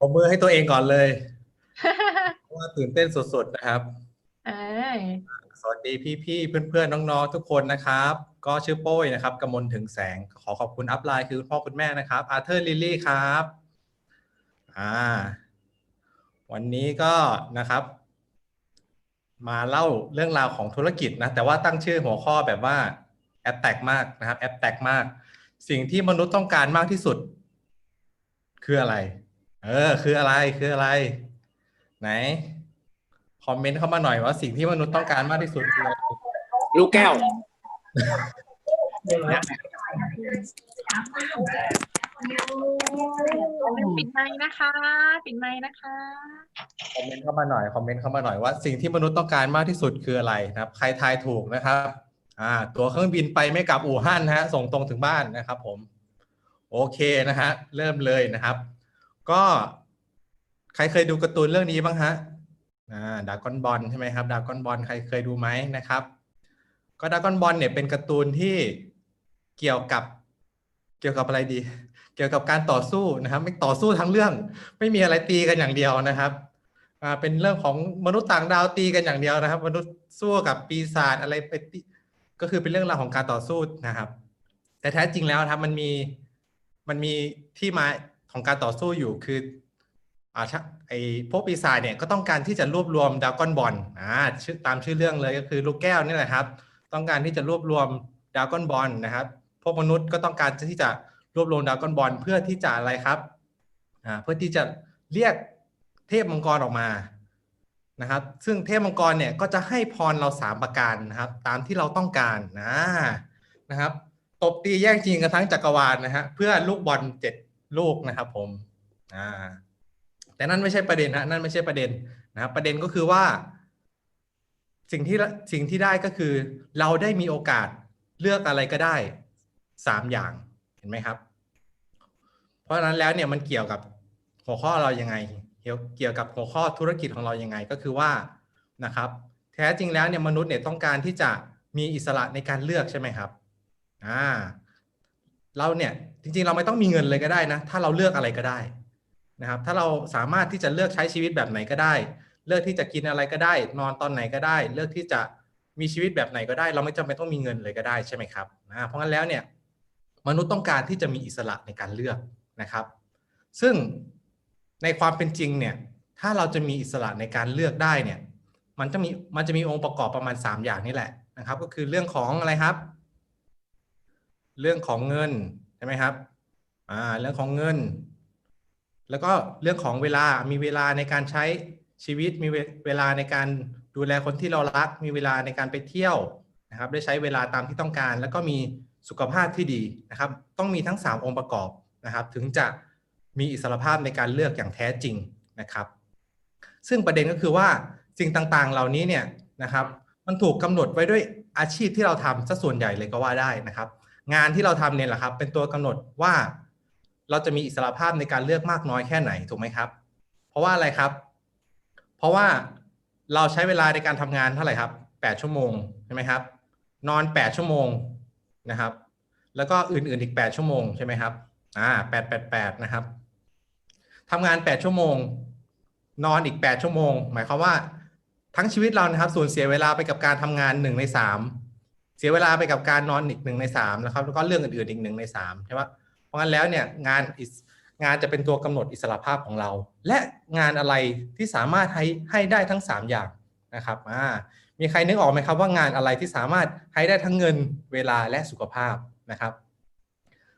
ผมมือให้ตัวเองก่อนเลย เพราะว่าตื่นเต้นสุดๆนะครับ เอ้ยสวัสดีพี่ๆ เพื่อนๆ น้องๆ ทุกคนนะครับ ก็ชื่อโป้ยนะครับกมลถึงแสง ขอขอบคุณอัพไลน์คือคุณพ่อคุณแม่นะครับ อาเธอร์ลิลลี่ครับ อ่า วันนี้ก็นะครับ มาเล่าเรื่องราวของธุรกิจนะ แต่ว่าตั้งชื่อหัวข้อแบบว่าแอปแตกมากนะครับ แอปแตกมาก สิ่งที่มนุษย์ต้องการมากที่สุด คืออะไร เออ คืออะไรคืออะไร ไหน คอมเมนต์เข้ามาหน่อยว่าสิ่งที่มนุษย์ต้องการมากที่สุดคืออะไรลูกแก้ว ปิดไมค์นะคะ ปิดไมค์นะคะ คอมเมนต์เข้ามาหน่อยคอมเมนต์เข้ามาหน่อยว่าสิ่งที่มนุษย์ต้องการมากที่สุดคืออะไรนะครับ ใครทายถูกนะครับ อ่า ตั๋วเครื่องบินไปไม่กลับอู่ฮั่นนะฮะ ส่งตรงถึงบ้านนะครับผม โอเคนะฮะเริ่มเลยนะครับ ก็ใครเคยดูการ์ตูนเรื่องนี้บ้างฮะอ่าดากอนบอลใช่ไหมครับดากอนบอลใครเคยดูไหมนะครับ ก็ดากอนบอลเนี่ยเป็นการ์ตูนที่เกี่ยวกับเกี่ยวกับอะไรดี เกี่ยวกับการต่อสู้นะครับ ไม่ต่อสู้ทั้งเรื่อง ไม่มีอะไรตีกันอย่างเดียวนะครับอ่าเป็นเรื่องของมนุษย์ต่างดาวตีกันอย่างเดียวนะครับ มนุษย์สู้กับปีศาจอะไรไปตีก็คือเป็นเรื่องราวของการต่อสู้นะครับ แต่แท้จริงแล้วครับมันมี มันมีที่มาของการต่อสู้อยู่คืออ่าไอพวกปีศาจเนี่ยก็ต้องการที่จะรวบรวมดาวก้อนบอลอ่าชื่อตามชื่อเรื่องเลยก็คือลูกแก้วนี่แหละครับ ต้องการที่จะรวบรวมดาวก้อนบอลนะครับ พวกมนุษย์ก็ต้องการที่จะรวบรวมดาวก้อนบอลเพื่อที่จะอะไรครับอ่าเพื่อที่จะเรียกเทพมังกรออกมานะครับ ซึ่งเทพมังกรเนี่ยก็จะให้พรเราสามประการนะครับ ตามที่เราต้องการนะนะครับ ตบตีแย่งชิงกันทั้งจักรวาลนะฮะเพื่อลูกบอลเจ็ดลูกนะครับผมอ่าแต่นั่นไม่ใช่ประเด็นนะนั่นไม่ใช่ประเด็นนะครับประเด็นก็คือว่า สิ่งที่สิ่งที่ได้ก็คือ เราได้มีโอกาสเลือกอะไรก็ได้สามอย่างเห็นไหมครับ เพราะฉะนั้นแล้วเนี่ยมันเกี่ยวกับหัวข้อเรายังไงเกี่ยวเกี่ยวกับหัวข้อธุรกิจของเรายังไงก็คือว่านะครับ แท้จริงแล้วเนี่ยมนุษย์เนี่ยต้องการที่จะมีอิสระในการเลือกใช่ไหมครับ อ่าเราเนี่ยจริงๆเราไม่ต้องมีเงินเลยก็ได้นะ ถ้าเราเลือกอะไรก็ได้นะครับ ถ้าเราสามารถที่จะเลือกใช้ชีวิตแบบไหนก็ได้ เลือกที่จะกินอะไรก็ได้ นอนตอนไหนก็ได้ เลือกที่จะมีชีวิตแบบไหนก็ได้ เราไม่จำเป็นต้องมีเงินเลยก็ได้ใช่ไหมครับอ่าเพราะงั้นแล้วเนี่ยมนุษย์ต้องการที่จะมีอิสระในการเลือกนะครับ ซึ่งในความเป็นจริงเนี่ยถ้าเราจะมีอิสระในการเลือกได้เนี่ยมันจะมีมันจะมีองค์ประกอบประมาณ 3 อย่างนี่แหละนะครับ ก็คือเรื่องของอะไรครับ เรื่องของเงินใช่ไหมครับอ่าเรื่องของเงิน แล้วก็เรื่องของเวลามีเวลาในการใช้ชีวิตมีเวลาในการดูแลคนที่เรารัก มีเวลาในการไปเที่ยวนะครับ ได้ใช้เวลาตามที่ต้องการ แล้วก็มีสุขภาพที่ดีนะครับ ต้องมีทั้ง 3 องค์ประกอบนะครับ ถึงจะมีอิสรภาพในการเลือกอย่างแท้จริงนะครับ ซึ่งประเด็นก็คือว่าสิ่งต่างๆ เหล่านี้เนี่ยนะครับ มันถูกกำหนดไว้ด้วยอาชีพที่เราทำซะส่วนใหญ่เลยก็ว่าได้นะครับ งานที่เราทำเนี่ยแหละครับ เป็นตัวกำหนดว่าเราจะมีอิสระภาพในการเลือกมากน้อยแค่ไหนถูกไหมครับ เพราะว่าอะไรครับ เพราะว่าเราใช้เวลาในการทำงานเท่าไหร่ครับ 8 ชั่วโมงใช่ไหมครับ นอน 8 ชั่วโมงนะครับ แล้วก็อื่นๆอีก 8 ชั่วโมงใช่ไหมครับอ่า8 8 8นะครับทำงาน 8 ชั่วโมง นอนอีก 8 ชั่วโมง หมายความว่าทั้งชีวิตเรานะครับสูญเสียเวลาไปกับการทำงาน1ใน3 เสียเวลาไปกับการนอนอีก1ใน3นะครับ แล้วก็เรื่องอื่นๆอีก1ใน3ใช่ไหมเพราะงั้นแล้วเนี่ยงานงานจะเป็นตัวกำหนดอิสระภาพของเรา และงานอะไรที่สามารถให้ให้ได้ทั้ง 3 อย่างนะครับอ่ามีใครนึกออกไหมครับว่างานอะไรที่สามารถให้ได้ทั้งเงินเวลาและสุขภาพนะครับ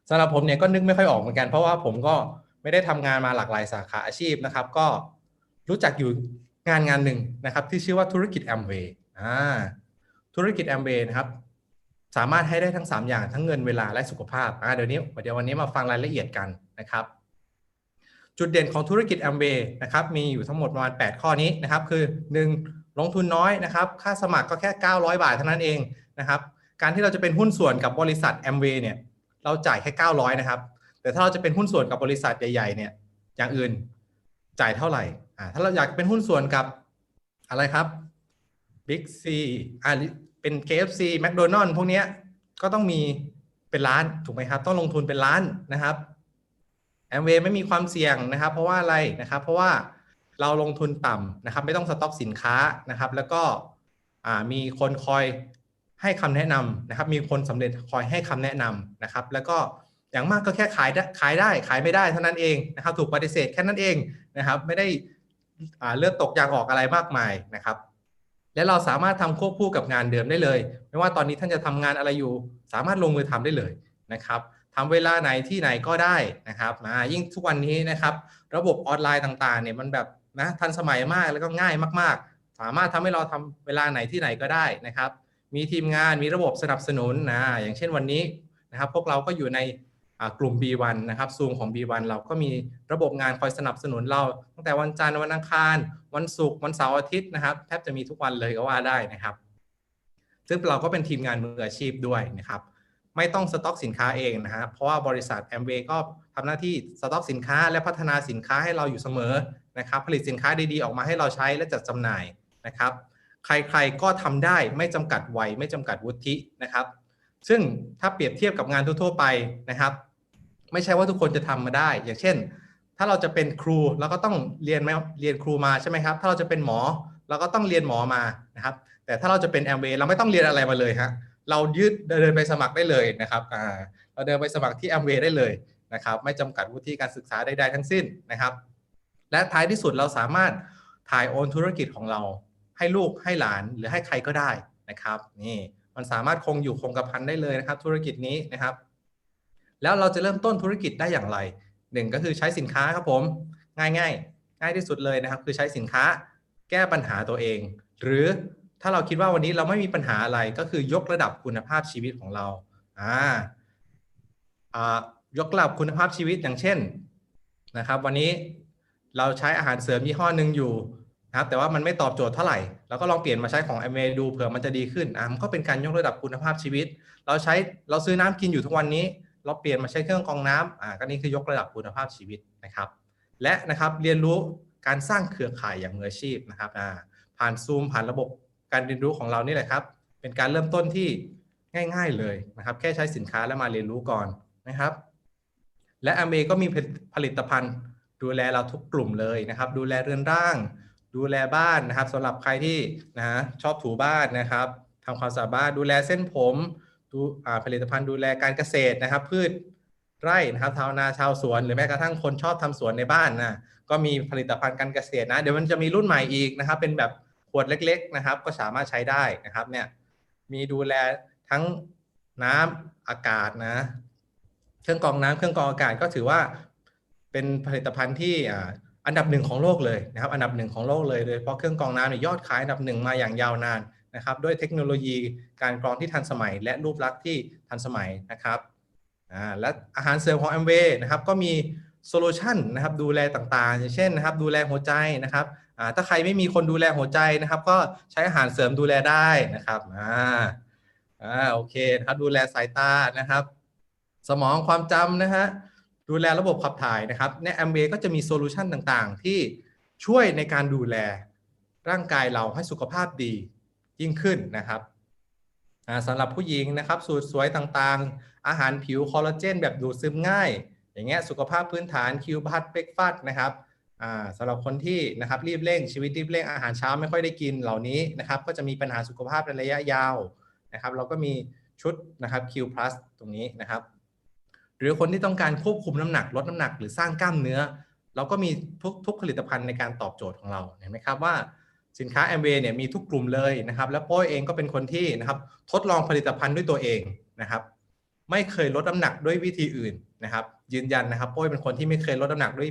สำหรับผมเนี่ยก็นึกไม่ค่อยออกเหมือนกันเพราะว่าผมก็ไม่ได้ทำงานมาหลากหลายสาขาอาชีพนะครับ ก็รู้จักอยู่งานงานหนึ่งนะครับ ที่ชื่อว่าธุรกิจแอมเวย์ธุรกิจแอมเวย์นะครับ สามารถให้ได้ทั้ง 3 อย่างทั้งเงินเวลาและสุขภาพอ่าเดี๋ยวนี้เดี๋ยววันนี้มาฟังรายละเอียดกันนะครับ จุดเด่นของธุรกิจแอมเวย์นะครับมีอยู่ทั้งหมดประมาณ 8 ข้อนี้นะครับ คือ 1. ลงทุนน้อยนะครับ ค่าสมัครก็แค่ 900 บาทเท่านั้นเองนะครับการที่เราจะเป็นหุ้นส่วนกับบริษัทแอมเวย์เนี่ยเราจ่ายแค่ 900 นะครับ แต่ถ้าเราจะเป็นหุ้นส่วนกับบริษัทใหญ่ๆเนี่ยอย่างอื่นจ่ายเท่าไหร่อ่าถ้าเราอยากเป็นหุ้นส่วนกับอะไรครับ Big C อ่า เป็น KFC McDonald พวกเนี้ยก็ต้องมีเป็นล้านถูกไหมครับ ต้องลงทุนเป็นล้านนะครับแอมเวย์ไม่มีความเสี่ยงนะครับ เพราะว่าอะไรนะครับ เพราะว่าเราลงทุนต่ำนะครับ ไม่ต้องสต็อกสินค้านะครับ แล้วก็มีคนคอยให้คำแนะนำนะครับ มีคนสำเร็จคอยให้คำแนะนำนะครับ แล้วก็อย่างมากก็แค่ขายได้ขายได้ขายไม่ได้เท่านั้นเองนะครับ ถูกปฏิเสธแค่นั้นเองนะครับ ไม่ได้เลือดตกยางออกอะไรมากมายนะครับ และเราสามารถทำควบคู่กับงานเดิมได้เลย ไม่ว่าตอนนี้ท่านจะทำงานอะไรอยู่ สามารถลงมือทำได้เลยนะครับทำเวลาไหนที่ไหนก็ได้นะครับมายิ่งทุกวันนี้นะครับ ระบบออนไลน์ต่างๆเนี่ยมันแบบนะทันสมัยมากแล้วก็ง่ายมาก ๆ สามารถทำให้เราทำเวลาไหนที่ไหนก็ได้นะครับ มีทีมงานมีระบบสนับสนุนนะอย่างเช่นวันนี้นะครับ พวกเราก็อยู่ใน กลุ่ม B1 นะครับซูมของ B1 เราก็มีระบบงานคอยสนับสนุนเรา ตั้งแต่วันจันทร์วันอังคาร วันศุกร์วันเสาร์อาทิตย์นะครับแทบจะมีทุกวันเลยก็ว่าได้นะครับ ซึ่งเราก็เป็นทีมงานมืออาชีพด้วยนะครับ ไม่ต้องสต็อกสินค้าเองนะฮะเพราะว่าบริษัทแอมเวก็ทำหน้าที่สต็อกสินค้าและพัฒนาสินค้าให้เราอยู่เสมอนะครับผลิตสินค้าดีๆออกมาให้เราใช้และจัดจำหน่ายนะครับ ใครๆก็ทำได้ไม่จำกัดวัยไม่จำกัดวุฒินะครับ ซึ่งถ้าเปรียบเทียบกับงานทั่วๆไปนะครับ ไม่ใช่ว่าทุกคนจะทำมาได้ อย่างเช่น ถ้าเราจะเป็นครูเราก็ต้องเรียนไหมเรียนครูมาใช่ไหมครับ ถ้าเราจะเป็นหมอเราก็ต้องเรียนหมอมานะครับ แต่ถ้าเราจะเป็นแอมเวย์เราไม่ต้องเรียนอะไรมาเลยฮะเรายืดเดินไปสมัครได้เลยนะครับอ่าเราเดินไปสมัครที่แอมเวย์ได้เลยนะครับ ไม่จำกัดวุฒิการศึกษาใดๆทั้งสิ้นนะครับ และท้ายที่สุดเราสามารถถ่ายโอนธุรกิจของเรา ให้ลูกให้หลานหรือให้ใครก็ได้นะครับ นี่มันสามารถคงอยู่คงกระพันได้เลยนะครับ ธุรกิจนี้นะครับ แล้วเราจะเริ่มต้นธุรกิจได้อย่างไรหนึ่งก็คือใช้สินค้าครับผมง่ายง่ายง่ายที่สุดเลยนะครับ คือใช้สินค้าแก้ปัญหาตัวเอง หรือถ้าเราคิดว่าวันนี้เราไม่มีปัญหาอะไรก็คือยกระดับคุณภาพชีวิตของเราอ่าอ่ายกระดับคุณภาพชีวิตอย่างเช่นนะครับ วันนี้เราใช้อาหารเสริมยี่ห้อหนึ่งอยู่นะครับแต่ว่ามันไม่ตอบโจทย์เท่าไหร่เราก็ลองเปลี่ยนมาใช้ของแอมเวดูเผื่อมันจะดีขึ้นอ่ามันก็เป็นการยกระดับคุณภาพชีวิต เราใช้เราซื้อน้ำกินอยู่ทุกวันนี้ เราเปลี่ยนมาใช้เครื่องกรองน้ำอ่าก็นี่คือยกระดับคุณภาพชีวิตนะครับ และนะครับเรียนรู้การสร้างเครือข่ายอย่างมืออาชีพนะครับอ่าผ่านซูมผ่านระบบการเรียนรู้ของเรานี่แหละครับ เป็นการเริ่มต้นที่ง่าย ๆเลยนะครับ แค่ใช้สินค้าแล้วมาเรียนรู้ก่อนนะครับ และอเมก็มีผลิตภัณฑ์ ดูแลเราทุกกลุ่มเลยนะครับ ดูแลเรือนร่าง ดูแลบ้านนะครับสำหรับใครที่นะฮะชอบถูบ้านนะครับทำความสะอาดบ้านดูแลเส้นผม ดูผลิตภัณฑ์ดูแลการเกษตรนะครับ พืชไร่นะครับชาวนาชาวสวน หรือแม้กระทั่งคนชอบทำสวนในบ้านนะก็มีผลิตภัณฑ์การเกษตรนะ เดี๋ยวมันจะมีรุ่นใหม่อีกนะครับ เป็นแบบขวดเล็ก ๆนะครับ ก็สามารถใช้ได้นะครับเนี่ยมีดูแลทั้งน้ำอากาศนะ เครื่องกรองน้ำเครื่องกรองอากาศก็ถือว่าเป็นผลิตภัณฑ์ที่อันดับหนึ่งของโลกเลยนะครับ อันดับหนึ่งของโลกเลยโดยเฉพาะเครื่องกรองน้ำเนี่ยยอดขายอันดับหนึ่งมาอย่างยาวนาน นะครับด้วยเทคโนโลยีการกรองที่ทันสมัย และรูปลักษณ์ที่ทันสมัยนะครับและอาหารเสริมของ m w นะครับก็มีโซลูชันนะครับดูแลต่างๆ อย่างเช่นนะครับดูแลหัวใจนะครับถ้าใครไม่มีคนดูแลหัวใจนะครับ ก็ใช้อาหารเสริมดูแลได้นะครับอ่าอ่าโอเคนะครับดูแลสายตานะครับ สมองความจำนะฮะดูแลระบบขับถ่ายนะครับใน m w ก็จะมีโซลูชันต่างๆ ที่ช่วยในการดูแลร่างกายเราให้สุขภาพดี ยิ่งขึ้นนะครับสำหรับผู้หญิงนะครับสูตรสวยต่างๆ อาหารผิวคอลลาเจนแบบดูดซึมง่าย อย่างเงี้ยสุขภาพพื้นฐานคิวพัดเบรกฟาสนะครับสำหรับคนที่นะครับรีบเร่งชีวิตรีบเร่งอาหารเช้าไม่ค่อยได้กินเหล่านี้นะครับก็จะมีปัญหาสุขภาพในระยะยาวนะครับ เราก็มีชุดนะครับ Q plus ตรงนี้นะครับ หรือคนที่ต้องการควบคุมน้ำหนักลดน้ำหนักหรือสร้างกล้ามเนื้อ เราก็มีทุกทุกผลิตภัณฑ์ในการตอบโจทย์ของเราเห็นไหมครับว่า สินค้าแอมเวย์เนี่ยมีทุกกลุ่มเลยนะครับแล้วโป้ยเองก็เป็นคนที่นะครับทดลองผลิตภัณฑ์ด้วยตัวเองนะครับ ไม่เคยลดน้ำหนักด้วยวิธีอื่นนะครับ ยืนยันนะครับโป้ยเป็นคนที่ไม่เคยลดน้ำหนักด้วย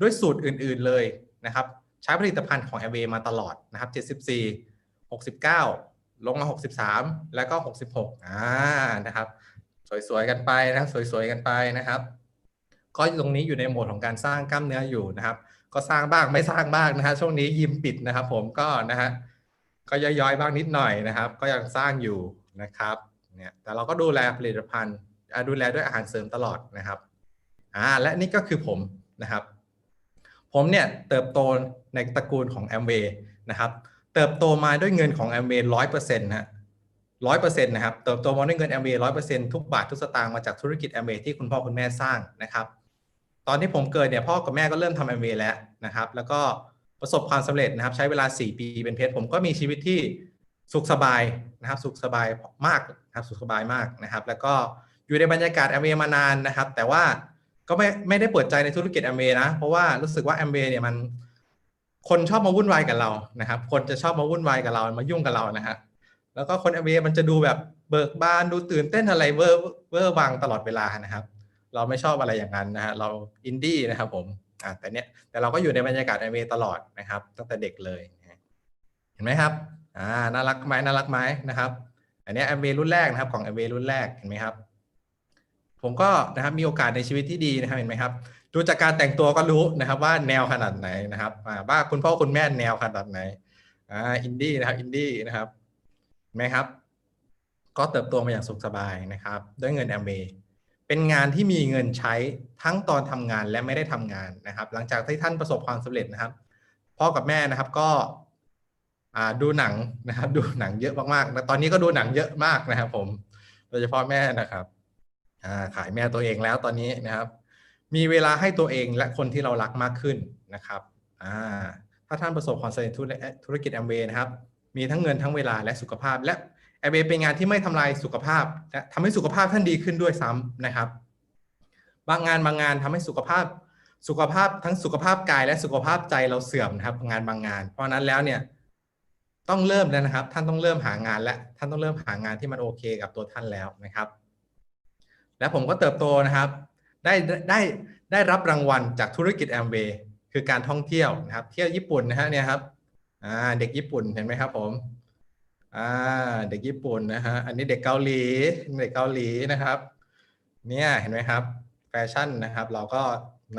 ด้วยสูตรอื่น ๆเลยนะครับ ใช้ผลิตภัณฑ์ของแอมเวย์มาตลอดนะครับ 74 69 ลงมา 63 แล้วก็ 66อ่านะครับ สวยๆกันไปนะสวยๆกันไปนะครับก็ตรงนี้อยู่ในโหมดของการสร้างกล้ามเนื้ออยู่นะครับ ก็สร้างบ้างไม่สร้างบ้างนะฮะช่วงนี้ยิมปิดนะครับ ผมก็นะฮะก็ย่อยๆบ้างนิดหน่อยนะครับ ก็ยังสร้างอยู่นะครับเนี่ยแต่เราก็ดูแลผลิตภัณฑ์ดูแลด้วยอาหารเสริมตลอดนะครับอ่าและนี่ก็คือผมนะครับ ผมเนี่ยเติบโตในตระกูลของแอมเวย์นะครับเติบโตมาด้วยเงินของแอมเวย์ร้อยเปอร์เซ็นต์นะร้อยเปอร์เซ็นต์นะครับเติบโตมาด้วยเงินแอมเวย์ร้อยเปอร์เซ็นต์ทุกบาททุกสตางค์มาจากธุรกิจแอมเวย์ที่คุณพ่อคุณแม่สร้างนะครับ ตอนที่ผมเกิดเนี่ยพ่อกับแม่ก็เริ่มทำแอมเวย์แล้วนะครับ แล้วก็ประสบความสำเร็จนะครับ ใช้เวลา 4 ปีเป็นเพชรผมก็มีชีวิตที่สุขสบายนะครับ สุขสบายมากนะครับสุขสบายมากนะครับ แล้วก็อยู่ในบรรยากาศแอมเวย์มานานนะครับ แต่ว่าก็ไม่ไม่ได้เปิดใจในธุรกิจแอมเวย์นะ เพราะว่ารู้สึกว่าแอมเวย์เนี่ยมันคนชอบมาวุ่นวายกับเรานะครับ คนจะชอบมาวุ่นวายกับเรามายุ่งกับเรานะฮะแล้วก็คนแอมเวย์มันจะดูแบบเบิกบานดูตื่นเต้นอะไรเวอร์เวอร์วังตลอดเวลานะครับ เราไม่ชอบอะไรอย่างนั้นนะฮะเราอินดี้นะครับผมอ่าแต่เนี้ยแต่เราก็อยู่ในบรรยากาศแอเวตลอดนะครับ ตั้งแต่เด็กเลยเห็นไหมครับอ่าน่ารักไหมน่ารักไหมนะครับอันเนี้แอมเวรุ่นแรกนะครับของแอมเวรุ่นแรกเห็นไหมครับ ผมก็นะครับมีโอกาสในชีวิตที่ดีนะครับเห็นไหมครับดูจากการแต่งตัวก็รู้นะครับว่าแนวขนาดไหนนะครับอ่าว่าคุณพ่อคุณแม่แนวขนาดไหนอ่าอินดี้นะครับอินดี้นะครับเห็นไหมครับ ก็เติบโตมาอย่างสุขสบายนะครับ ด้วยเงินแอมเ y เป็นงานที่มีเงินใช้ทั้งตอนทำงานและไม่ได้ทำงานนะครับ หลังจากที่ท่านประสบความสำเร็จนะครับพ่อกับแม่นะครับก็ดูหนังนะครับ ดูหนังเยอะมากๆแล้วตอนนี้ก็ดูหนังเยอะมากนะครับ ผม โดยเฉพาะแม่นะครับอ่าขายแม่ตัวเองแล้วตอนนี้นะครับ มีเวลาให้ตัวเองและคนที่เรารักมากขึ้นนะครับถ้าท่านประสบความสำเร็จธุรธุรกิจแอมเวย์นะครับ มีทั้งเงินทั้งเวลาและสุขภาพและ แอมเวย์เป็นงานที่ไม่ทำลายสุขภาพและทำให้สุขภาพท่านดีขึ้นด้วยซ้ำนะครับ บางงานบางงานทำให้สุขภาพสุขภาพทั้งสุขภาพกายและสุขภาพใจเราเสื่อมนะครับ งานบางงาน เพราะฉะนั้นแล้วเนี่ยต้องเริ่มแล้วนะครับ ท่านต้องเริ่มหางานและท่านต้องเริ่มหางานที่มันโอเคกับตัวท่านแล้วนะครับ และผมก็เติบโตนะครับ ได้ได้ได้รับรางวัลจากธุรกิจแอมเวย์คือการท่องเที่ยวนะครับ เที่ยวญี่ปุ่นนะฮะเนี่ยครับอ่าเด็กญี่ปุ่นเห็นไหมครับผม อ่าเด็กญี่ปุ่นนะฮะอันนี้เด็กเกาหลีเด็กเกาหลีนะครับ เนี่ยเห็นไหมครับแฟชั่นนะครับ เราก็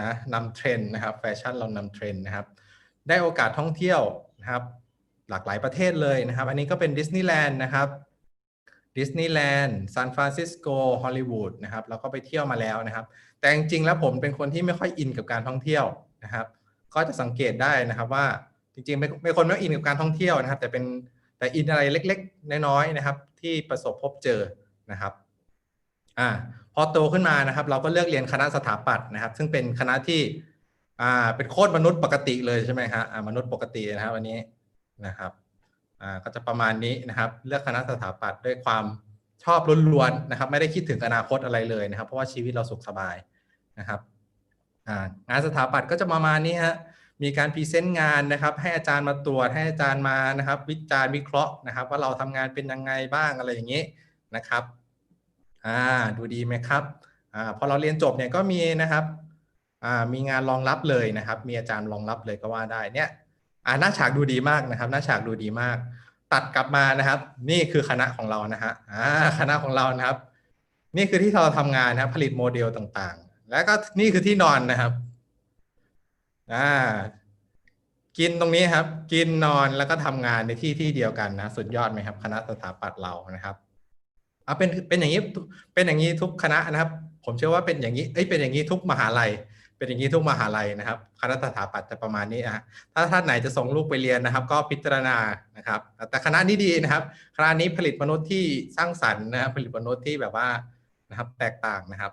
นะนำเทรนด์นะครับ แฟชั่นเรานำเทรนด์นะครับ ได้โอกาสท่องเที่ยวนะครับ หลากหลายประเทศเลยนะครับ อันนี้ก็เป็นดิสนีย์แลนด์นะครับดิสนีย์แลนด์ซานฟรานซิสโกฮอลลีวูดนะครับเราก็ไปเที่ยวมาแล้วนะครับ แต่จริงๆแล้วผมเป็นคนที่ไม่ค่อยอินกับการท่องเที่ยวนะครับ ก็จะสังเกตได้นะครับว่าจริงๆเป็นเป็นคนไม่อินกับการท่องเที่ยวนะครับ แต่เป็น แต่อินอะไรเล็กๆ น้อยๆนะครับ ที่ประสบพบเจอนะครับอ่าพอโตขึ้นมานะครับ เราก็เลือกเรียนคณะสถาปัตย์นะครับ ซึ่งเป็นคณะที่อ่าเป็นโคตรมนุษย์ปกติเลยใช่ไหมฮะอ่ามนุษย์ปกตินะครับวันนี้นะครับอ่าก็จะประมาณนี้นะครับ เลือกคณะสถาปัตย์ด้วยความชอบล้วนๆนะครับ ไม่ได้คิดถึงอนาคตอะไรเลยนะครับ เพราะว่าชีวิตเราสุขสบายนะครับอ่างานสถาปัตย์ก็จะประมาณนี้ฮะ มีการพรีเซนต์งานนะครับ ให้อาจารย์มาตรวจให้อาจารย์มานะครับ วิจารณ์วิเคราะห์นะครับ ว่าเราทำงานเป็นยังไงบ้างอะไรอย่างนี้นะครับอ่าดูดีไหมครับอ่าพอเราเรียนจบเนี่ยก็มีนะครับอ่ามีงานรองรับเลยนะครับ มีอาจารย์รองรับเลยก็ว่าได้เนี่ยอ่าหน้าฉากดูดีมากนะครับ หน้าฉากดูดีมาก ตัดกลับมานะครับ นี่คือคณะของเรานะฮะอ่าคณะของเรานะครับ นี่คือที่เราทำงานนะครับผลิตโมเดลต่างๆ แล้วก็นี่คือที่นอนนะครับ อ่า กินตรงนี้ครับ กินนอนแล้วก็ทำงานในที่ที่เดียวกันนะ สุดยอดไหมครับ คณะสถาปัตย์เรานะครับอ่าเป็นเป็นอย่างนี้เป็นอย่างนี้ทุกคณะนะครับ ผมเชื่อว่าเป็นอย่างนี้เอ้ยเป็นอย่างนี้ทุกมหาลัย เป็นอย่างนี้ทุกมหาลัยนะครับ คณะสถาปัตย์จะประมาณนี้นะถ้าท่านไหนจะส่งลูกไปเรียนนะครับ ก็พิจารณานะครับ แต่คณะนี้ดีนะครับ คณะนี้ผลิตมนุษย์ที่สร้างสรรค์นะครับผลิตมนุษย์ที่แบบว่านะครับ แตกต่างนะครับ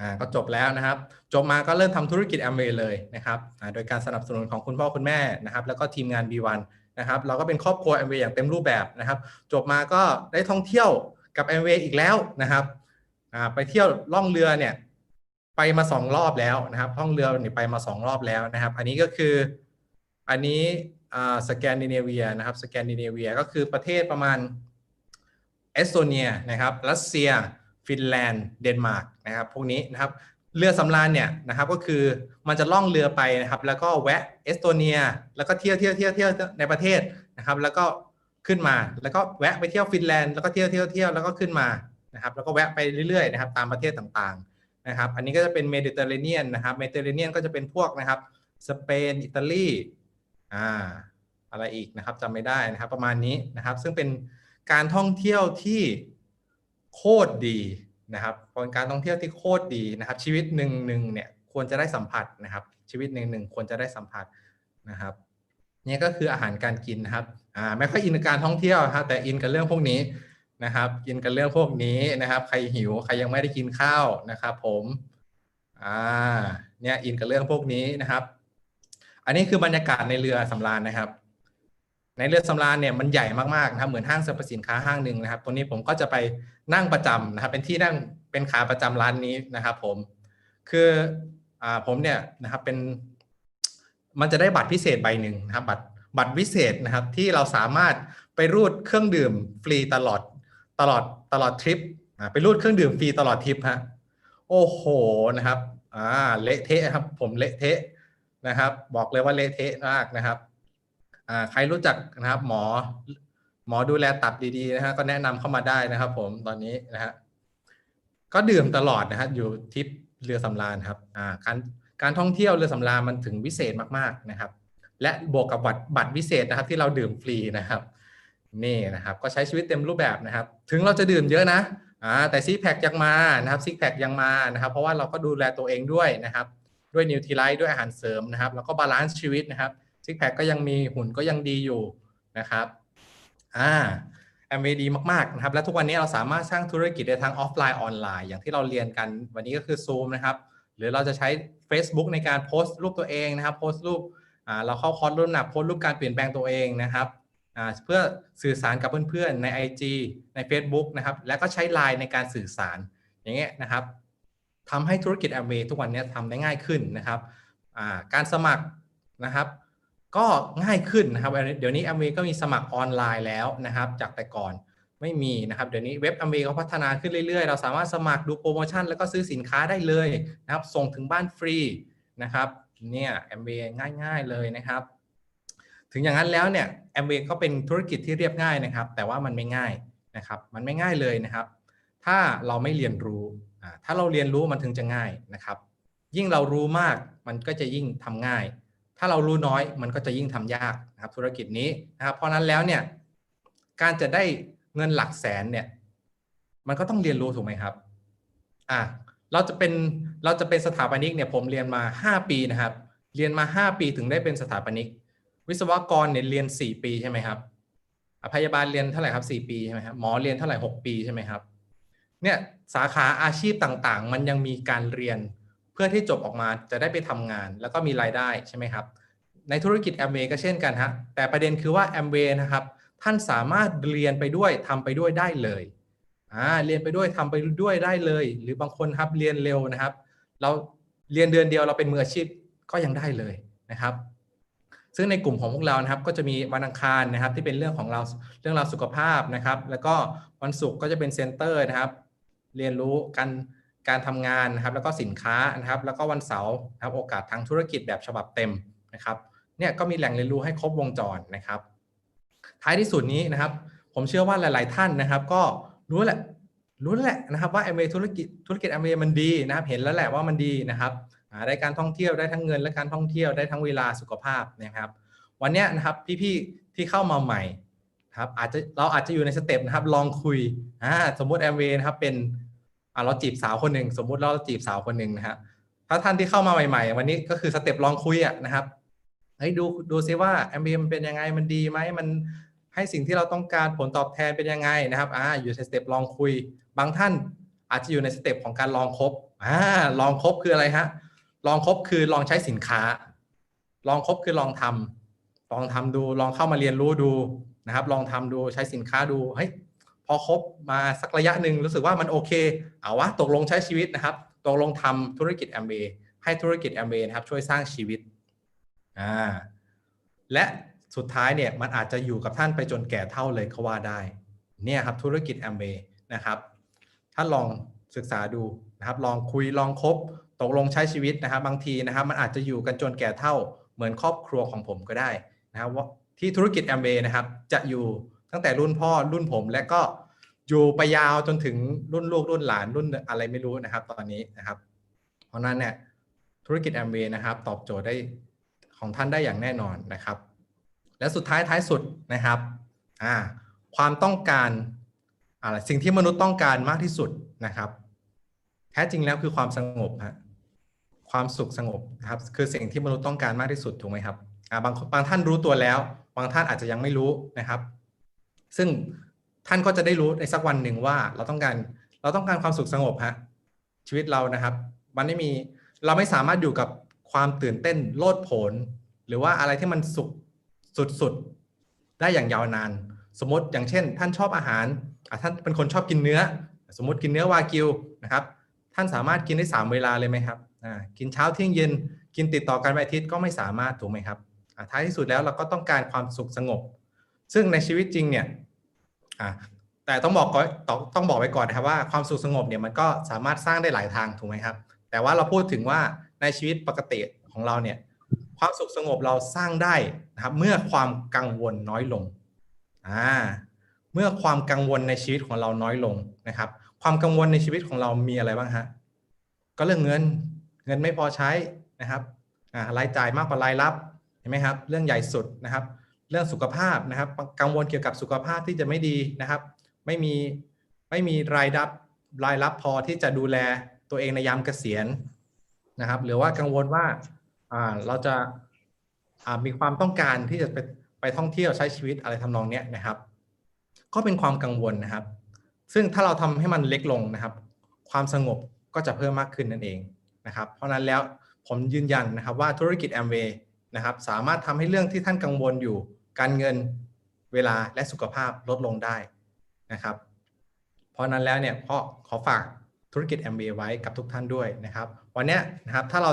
อ่าก็จบแล้วนะครับ จบมาก็เริ่มทำธุรกิจแอมเวย์เลยนะครับอ่าโดยการสนับสนุนของคุณพ่อคุณแม่นะครับ แล้วก็ทีมงาน B1 นะครับเราก็เป็นครอบครัวแอมเวย์อย่างเต็มรูปแบบนะครับ จบมาก็ได้ท่องเที่ยวกับแอมเวย์อีกแล้วนะครับอ่าไปเที่ยวล่องเรือเนี่ยไปมาสองรอบแล้วนะครับท่องเรือเนี่ยไปมาสองรอบแล้วนะครับ อันนี้ก็คืออันนี้สแกนดิเนเวียนะครับสแกนดิเนเวียก็คือประเทศประมาณเอสโตเนียนะครับรัสเซีย ฟินแลนด์เดนมาร์กนะครับพวกนี้นะครับเรือสำราญเนี่ยนะครับก็คือมันจะล่องเรือไปนะครับแล้วก็แวะเอสโตเนีย แล้วก็เที่ยวเที่ยวเที่ยวเที่ยวในประเทศนะครับ แล้วก็ขึ้นมาแล้วก็แวะไปเที่ยวฟินแลนด์แล้วก็เที่ยวเที่ยวเที่ยวแล้วก็ขึ้นมานะครับแล้วก็แวะไปเรื่อยๆนะครับตามประเทศต่างๆนะครับอันนี้ก็จะเป็นเมดิเตอร์เรเนียนนะครับเมดิเตอร์เรเนียนก็จะเป็นพวกนะครับสเปนอิตาลีอ่าอะไรอีกนะครับจำไม่ได้นะครับประมาณนี้นะครับ ซึ่งเป็นการท่องเที่ยวที่ โคตรดีนะครับเป็นการท่องเที่ยวที่โคตรดีนะครับ ชีวิตหนึ่งหนึ่งเนี่ยควรจะได้สัมผัสนะครับ ชีวิตหนึ่งหนึ่งควรจะได้สัมผัสนะครับนี่ก็คืออาหารการกินนะครับอ่าไม่ค่อยอินกับการท่องเที่ยวครับแต่อินกับเรื่องพวกนี้นะครับ กินกันเรื่องพวกนี้นะครับ ใครหิวใครยังไม่ได้กินข้าวนะครับ ผมอ่าเนี่ยอินกับเรื่องพวกนี้นะครับ อันนี้คือบรรยากาศในเรือสำราญนะครับ ในเรือสำราญเนี่ยมันใหญ่มากๆนะครับเหมือนห้างสรรพสินค้าห้างหนึ่งนะครับตรงนี้ผมก็จะไปนั่งประจำนะครับ เป็นที่นั่งเป็นขาประจำร้านนี้นะครับ ผมคืออ่าผมเนี่ยนะครับเป็น มันจะได้บัตรพิเศษใบหนึ่งนะครับ บัตรบัตรวิเศษนะครับ ที่เราสามารถไปรูดเครื่องดื่มฟรีตลอดตลอดตลอดทริปอ่าไปรูดเครื่องดื่มฟรีตลอดทริปฮะโอ้โหนะครับอ่าเละเทะครับ ผมเละเทะนะครับ บอกเลยว่าเละเทะมากนะครับ ใครรู้จักนะครับหมอหมอดูแลตับดีๆนะฮะก็แนะนำเข้ามาได้นะครับ ผมตอนนี้นะฮะก็ดื่มตลอดนะฮะอยู่ทิปเรือสำราญครับอ่าการการท่องเที่ยวเรือสำราญมันถึงวิเศษมากๆนะครับ และบวกกับบัตรบัตรวิเศษนะครับ ที่เราดื่มฟรีนะครับนี่นะครับ ก็ใช้ชีวิตเต็มรูปแบบนะครับ ถึงเราจะดื่มเยอะนะอ่าแต่ซิกแพคยังมานะครับซิกแพคยังมานะครับ เพราะว่าเราก็ดูแลตัวเองด้วยนะครับ ด้วยนิวทรีไลท์ด้วยอาหารเสริมนะครับ แล้วก็บาลานซ์ชีวิตนะครับ ซิกแพคก็ยังมีหุ่นก็ยังดีอยู่นะครับอ่าแอมเวดีมาก ๆ นะครับ และทุกวันนี้เราสามารถสร้างธุรกิจได้ทั้งออฟไลน์ออนไลน์ อย่างที่เราเรียนกันวันนี้ก็คือ Zoom นะครับ หรือเราจะใช้ Facebook ในการโพสต์รูปตัวเองนะครับ โพสต์รูปเราเข้าคอร์สรุ่นหนักโพสต์รูปการเปลี่ยนแปลงตัวเองนะครับเพื่อสื่อสารกับเพื่อนๆ ใน IG ใน Facebook นะครับ แล้วก็ใช้ Line ในการสื่อสารอย่างเงี้ยนะครับทำให้ธุรกิจ a m w a y ทุกวันนี้ทำได้ง่ายขึ้นนะครับการสมัครนะครับ ก็ง่ายขึ้นนะครับ เดี๋ยวนี้ a m w a y ก็มีสมัครออนไลน์แล้วนะครับ จากแต่ก่อนไม่มีนะครับ เดี๋ยวนี้เว็บ a m w a y เขาพัฒนาขึ้นเรื่อยๆ เราสามารถสมัครดูโปรโมชั่นแล้วก็ซื้อสินค้าได้เลยนะครับ ส่งถึงบ้านฟรีนะครับ เนี่ย a m w a y ง่ายๆเลยนะครับ ถึงอย่างนั้นแล้วเนี่ยแอมเวก็เป็นธุรกิจที่เรียบง่ายนะครับ แต่ว่ามันไม่ง่ายนะครับ มันไม่ง่ายเลยนะครับ ถ้าเราไม่เรียนรู้ถ้าเราเรียนรู้มันถึงจะง่ายนะครับ ยิ่งเรารู้มากมันก็จะยิ่งทำง่าย ถ้าเรารู้น้อยมันก็จะยิ่งทำยากนะครับธุรกิจนี้นะครับเพราะนั้นแล้วเนี่ยการจะได้เงินหลักแสนเนี่ยมันก็ต้องเรียนรู้ถูกไหมครับอะเราจะเป็นเราจะเป็นสถาปนิกเนี่ยผมเรียนมา 5 ปีนะครับ เรียนมา 5 ปีถึงได้เป็นสถาปนิก วิศวกรเนี่ยเรียน 4 ปีใช่ไหมครับอะพยาบาลเรียนเท่าไหร่ครับ 4 ปีใช่ไหมครับหมอเรียนเท่าไหร่ 6 ปีใช่ไหมครับเนี่ยสาขาอาชีพต่างๆ มันยังมีการเรียน เพื่อที่จบออกมาจะได้ไปทำงาน แล้วก็มีรายได้ใช่ไหมครับ ในธุรกิจแอมเวย์ก็เช่นกันฮะแต่ประเด็นคือว่าแอมเวย์นะครับท่านสามารถเรียนไปด้วยทำไปด้วยได้เลยอ่าเรียนไปด้วยทำไปด้วยได้เลย หรือบางคนครับเรียนเร็วนะครับ เราเรียนเดือนเดียวเราเป็นมืออาชีพก็ยังได้เลยนะครับ ซึ่งในกลุ่มของพวกเรานะครับ ก็จะมีวันอังคารนะครับ ที่เป็นเรื่องของเราเรื่องราวสุขภาพนะครับ แล้วก็วันศุกร์ก็จะเป็นเซ็นเตอร์นะครับ เรียนรู้การ การทำงานนะครับแล้วก็สินค้านะครับแล้วก็วันเสาร์นะครับโอกาสทางธุรกิจแบบฉบับเต็มนะครับเนี่ยก็มีแหล่งเรียนรู้ให้ครบวงจรนะครับ ท้ายที่สุดนี้นะครับ ผมเชื่อว่าหลาย ๆ ท่านนะครับ ก็รู้แหละรู้แหละนะครับว่าแอมเวธุรกิจธุรกิจแอมเวมันดีนะครับ เห็นแล้วแหละว่ามันดีนะครับได้การท่องเที่ยวได้ทั้งเงินและการท่องเที่ยวได้ทั้งเวลาสุขภาพนะครับ วันนี้นะครับพี่ๆที่เข้ามาใหม่ครับอาจจะเราอาจจะอยู่ในสเต็ปนะครับลองคุยอ่าสมมุติแอมเวนะครับเป็น อ่าเราจีบสาวคนหนึ่งสมมุติเราจีบสาวคนหนึ่งนะฮะถ้าท่านที่เข้ามาใหม่ๆ วันนี้ก็คือสเต็ปลองคุยอะนะครับเฮ้ยดูดูซิว่าแอมเวย์มันเป็นยังไงมันดีไหมมันให้สิ่งที่เราต้องการผลตอบแทนเป็นยังไงนะครับอ่าอยู่ในสเต็ปลองคุย บางท่านอาจจะอยู่ในสเต็ปของการลองคบอ่าลองคบคืออะไรฮะลองคบคือลองใช้สินค้า ลองคบคือลองทำลองทำดูลองเข้ามาเรียนรู้ดูนะครับ ลองทำดูใช้สินค้าดูเฮ้ย อคบมาสักระยะหนึ่งรู้สึกว่ามันโอเค เอาวะตกลงใช้ชีวิตนะครับ ตกลงทำธุรกิจแอมเบให้ธุรกิจแอมเบนะครับช่วยสร้างชีวิตอ่าและสุดท้ายเนี่ยมันอาจจะอยู่กับท่านไปจนแก่เท่าเลยก็ว่าได้ เนี่ยครับธุรกิจแอมเบนะครับท่านลองศึกษาดูนะครับ ลองคุยลองคบตกลงใช้ชีวิตนะครับ บางทีนะครับ มันอาจจะอยู่กันจนแก่เท่า เหมือนครอบครัวของผมก็ได้นะครับว่าที่ธุรกิจแอมเบนะครับ จะอยู่ตั้งแต่รุ่นพ่อรุ่นผมและก็ อยู่ไปยาวจนถึงรุ่นลูกรุ่นหลานรุ่นอะไรไม่รู้นะครับ ตอนนี้นะครับ เพราะนั้นเนี่ยธุรกิจแอมเบนะครับ ตอบโจทย์ได้ของท่านได้อย่างแน่นอนนะครับ และสุดท้ายท้ายสุดนะครับอ่าความต้องการอะไรสิ่งที่มนุษย์ต้องการมากที่สุดนะครับ แท้จริงแล้วคือความสงบฮะความสุขสงบนะครับ คือสิ่งที่มนุษย์ต้องการมากที่สุดถูกไหมครับอ่าบางบางท่านรู้ตัวแล้ว บางท่านอาจจะยังไม่รู้นะครับ ซึ่ง ท่านก็จะได้รู้ในสักวันหนึ่งว่าเราต้องการเราต้องการความสุขสงบฮะชีวิตเรานะครับ มันไม่มีเราไม่สามารถอยู่กับความตื่นเต้นโลดโผนหรือว่าอะไรที่มันสุดสุดๆได้อย่างยาวนาน สมมติอย่างเช่น ท่านชอบอาหารท่านเป็นคนชอบกินเนื้อ สมมติกินเนื้อวากิวนะครับ ท่านสามารถกินได้สามเวลาเลยไหมครับอ่ากินเช้าเที่ยงเย็นกินติดต่อกันไปอาทิตย์ก็ไม่สามารถถูกไหมครับอ่าท้ายที่สุดแล้วเราก็ต้องการความสุขสงบ ซึ่งในชีวิตจริงเนี่ย อ่าแต่ต้องบอกก่อนต้องต้องบอกไว้ก่อนนะครับว่าความสุขสงบเนี่ยมันก็สามารถสร้างได้หลายทางถูกไหมครับ แต่ว่าเราพูดถึงว่าในชีวิตปกติของเราเนี่ยความสุขสงบเราสร้างได้นะครับ เมื่อความกังวลน้อยลงอ่าเมื่อความกังวลในชีวิตของเราน้อยลงนะครับ ความกังวลในชีวิตของเรามีอะไรบ้างฮะก็เรื่องเงินเงินไม่พอใช้นะครับอ่ารายจ่ายมากกว่ารายรับเห็นไหมครับ เรื่องใหญ่สุดนะครับ เรื่องสุขภาพนะครับ กังวลเกี่ยวกับสุขภาพที่จะไม่ดีนะครับ ไม่มีไม่มีรายรับรายรับพอที่จะดูแลตัวเองในยามเกษียณนะครับ หรือว่ากังวลว่าอ่าเราจะอ่ามีความต้องการที่จะไปไปท่องเที่ยวใช้ชีวิตอะไรทำนองเนี้ยนะครับ ก็เป็นความกังวลนะครับ ซึ่งถ้าเราทำให้มันเล็กลงนะครับ ความสงบก็จะเพิ่มมากขึ้นนั่นเองนะครับ เพราะนั้นแล้วผมยืนยันนะครับว่าธุรกิจแอมเวย์นะครับ สามารถทำให้เรื่องที่ท่านกังวลอยู่ การเงินเวลาและสุขภาพลดลงได้นะครับ เพราะฉะนั้นแล้วเนี่ยพ่อขอฝากธุรกิจแอมเวย์ไว้กับทุกท่านด้วยนะครับ วันเนี้ยนะครับถ้าเรา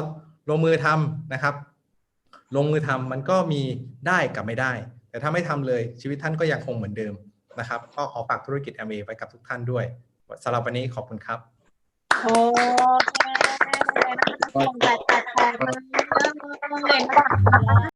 ลงมือทำนะครับ ลงมือทำมันก็มีได้กับไม่ได้ แต่ถ้าไม่ทำเลยชีวิตท่านก็ยังคงเหมือนเดิมนะครับ ก็ขอฝากธุรกิจแอมเวย์ไว้กับทุกท่านด้วยสำหรับวันนี้ขอบคุณครับโอเคนะคะส่งแปดแปดแปดมาเลยนะคะ